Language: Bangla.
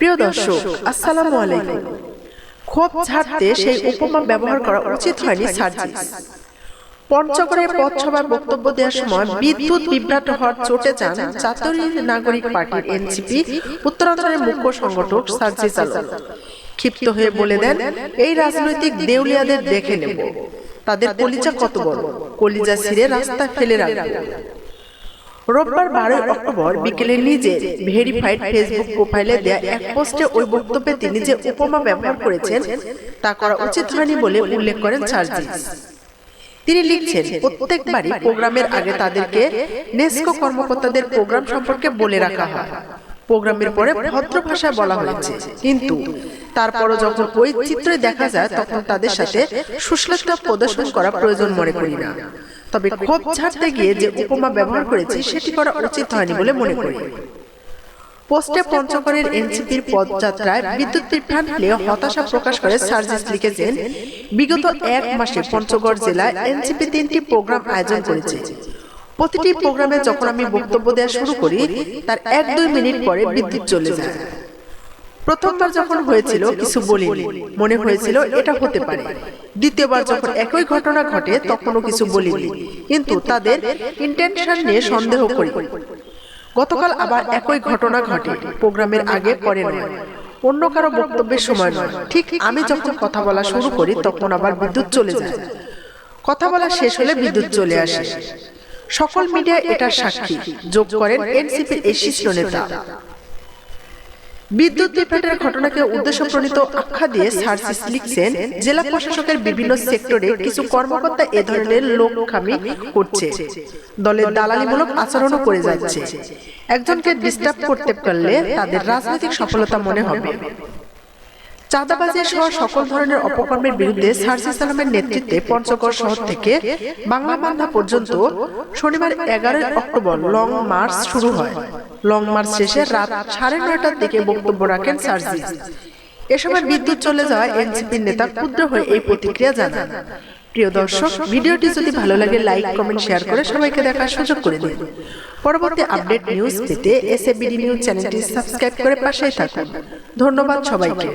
প্রিয় দর্শক, আসসালামু আলাইকুম। ক্ষোভ ঝাড়তে সেই উপমা ব্যবহার করা উচিত হয়নি সার্জিস। পঞ্চগড়ে পথসভায় বক্তব্য দেওয়ার সময় বিদ্যুৎ বিভ্রাট হওয়ার চোটে যান জাতীয় নাগরিক পার্টির এনসিপি, উত্তরাঞ্চলের মুখ্য সংগঠক সার্জিস আলম। ক্ষিপ্ত হয়ে বলে দেন, এই রাজনৈতিক দেউলিয়াদের দেখে নেব। তাদের কলিজা কত বড়? কলিজা ছিঁড়ে রাস্তায় ফেলে রাখবে। রোববার বারোই অক্টোবর বিকেলে নিজে ভেরিফাইড ফেসবুক প্রোফাইলে দেয়া এক পোস্টে ওই বক্তব্যে তিনি যে উপমা ব্যবহার করেছেন, তা করা উচিত হয়নি বলে উল্লেখ করেন সার্জিস। তিনি লিখছেন, প্রত্যেকবারই প্রোগ্রামের আগে তাদেরকে নেস্কো কর্মকর্তাদের প্রোগ্রাম সম্পর্কে বলে রাখা হয়। প্রোগ্রামের পরে ভদ্র ভাষায় বলা হয়েছে। কিন্তু তারপরও যখন ওই চিত্রে দেখা যায়, তখন তাদের সাথে সুশ্লিষ্ট প্রদর্শন করা প্রয়োজন মনে করি না। তবে ক্ষোভ ছাড়তে গিয়ে যে উপমা ব্যবহার করেছি সেটি করা উচিত হয়নি বলে মনে করি। পোস্টে পঞ্চগড়ের এনসিপির পদযাত্রায় বিদ্যুৎ বিভ্রাট হলে হতাশা প্রকাশ করে সার্জিস লিখেছেন বিগত এক মাসে পঞ্চগড় জেলায় এনসিপি তিনটি প্রোগ্রাম আয়োজন করেছে। প্রতিটি প্রোগ্রামে যখন আমি বক্তব্য দেওয়া শুরু করি তার এক দুই মিনিট পরে বিদ্যুৎ চলে যায়। প্রথমবার যখন হয়েছিল কিছু বলিনি। মনে হয়েছিল এটা হতে পারে। দ্বিতীয়বার যখন একই ঘটনা ঘটে তখনও কিছু বলিনি। কিন্তু তাদের ইন্টেনশন নিয়ে সন্দেহ করি। গতকাল আবার একই ঘটনা ঘটে। প্রোগ্রামের আগে পরে নয় অন্য কারও বক্তব্যের সময় নয় ঠিক আমি যখন কথা বলা শুরু করি তখন আবার বিদ্যুৎ চলে যায়। কথা বলা শেষ হলে বিদ্যুৎ চলে আসে। সকল মিডিয়া এটার সাক্ষী। যোগ করেন এনসিপির এই শীর্ষ নেতা বিদ্যুৎ বিভ্রাটের ঘটনাকে উদ্দেশ্য প্রণীত আখ্যা দিয়ে সার্সিস লিখছেন জেলা প্রশাসকের বিভিন্ন সেক্টরে কিছু কর্মকর্তা এ ধরনের লোকখামি করছে। দলের দালালিমূলক আচরণও করে যাচ্ছে। একজনকে ডিস্টার্ব করতে পারলে তাদের রাজনৈতিক সফলতা মনে হবে। চাঁদাবাজি সহ সকল ধরনের অপকর্মের বিরুদ্ধে সার্জি সালামের নেতৃত্বে পঞ্চগড় শহর থেকে বাংলা বান্ধা পর্যন্ত শনিবার এগারোই অক্টোবর লং মার্চ শুরু হয়। লং মার্চ শেষে রাত সাড়ে নয়টার দিকে বক্তব্য রাখেন সার্জি। এ সময় বিদ্যুৎ চলে যাওয়ায় এনসিপির নেতা ক্ষুদ্র হয়ে এই প্রতিক্রিয়া জানান। প্রিয় দর্শক, ভিডিওটি যদি ভালো লাগে, লাইক, কমেন্ট, শেয়ার করে সবাইকে দেখার সুযোগ করে দিন। পরবর্তী আপডেট নিউজ পেতে এসএবিডি নিউজ চ্যানেলটি সাবস্ক্রাইব করে পাশেই থাকুন। ধন্যবাদ সবাইকে।